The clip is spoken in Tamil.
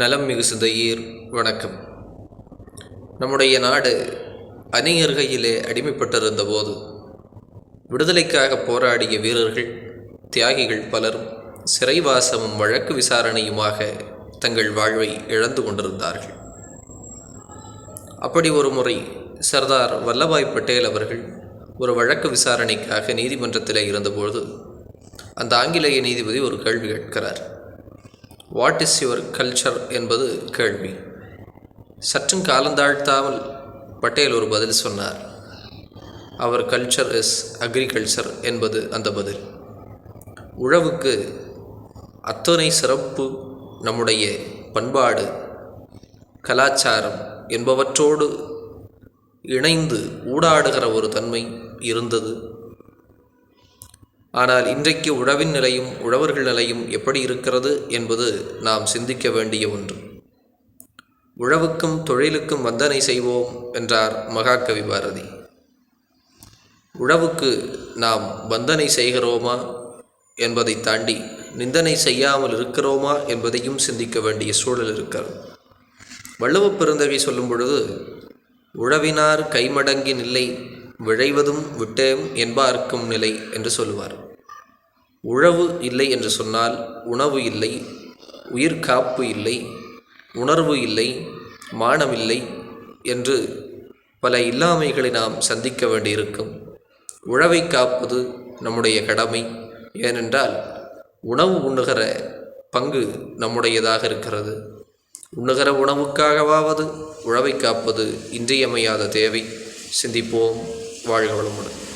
நலம் மிகு சிந்தையீர் வணக்கம். நம்முடைய நாடு அணியர்கையிலே அடிமைப்பட்டிருந்த போது விடுதலைக்காக போராடிய வீரர்கள் தியாகிகள் பலரும் சிறைவாசமும் வழக்கு விசாரணையுமாக தங்கள் வாழ்வை இழந்து கொண்டிருந்தார்கள். அப்படி ஒரு முறை சர்தார் வல்லபாய் பட்டேல் அவர்கள் ஒரு வழக்கு விசாரணைக்காக நீதிமன்றத்தில் இருந்தபோது அந்த ஆங்கிலேய நீதிபதி ஒரு கேள்வி கேட்கிறார். வாட் இஸ் யுவர் கல்ச்சர் என்பது கேள்வி. சற்றும் காலந்தாழ்த்தாமல் பட்டேல் ஒரு பதில் சொன்னார். அவர் கல்ச்சர் இஸ் அக்ரிகல்ச்சர் என்பது அந்த பதில். உழவுக்கு அத்தனை சிறப்பு நம்முடைய பண்பாடு கலாச்சாரம் என்பவற்றோடு இணைந்து ஊடாடுகிற ஒரு தன்மை இருந்தது. ஆனால் இன்றைக்கு உழவின் நிலையும் உழவர்கள் நிலையும் எப்படி இருக்கிறது என்பது நாம் சிந்திக்க வேண்டிய ஒன்று. உழவுக்கும் தொழிலுக்கும் வந்தனை செய்வோம் என்றார் மகாகவி பாரதி. உழவுக்கு நாம் வந்தனை செய்கிறோமா என்பதை தாண்டி நிந்தனை செய்யாமல் இருக்கிறோமா என்பதையும் சிந்திக்க வேண்டிய சூழல் இருக்கிறது. வள்ளுவப் பெருந்தகை சொல்லும் பொழுது உழவினார் கைமடங்கி நில்லை விழைவதும் விட்டேம் என்பார்க்கும் நிலை என்று சொல்லுவார். உழவு இல்லை என்று சொன்னால் உணவு இல்லை உயிர் காப்பு இல்லை உணர்வு இல்லை மானம் இல்லை என்று பல இல்லாமைகளை நாம் சந்திக்க வேண்டியிருக்கும். உழவை காப்பது நம்முடைய கடமை. ஏனென்றால் உணவு உண்ணுகிற பங்கு நம்முடையதாக இருக்கிறது. உண்ணுகிற உணவுக்காகவாவது உழவை காப்பது இன்றியமையாத தேவை. சிந்திப்போம். வாழ்க வளமுடன்.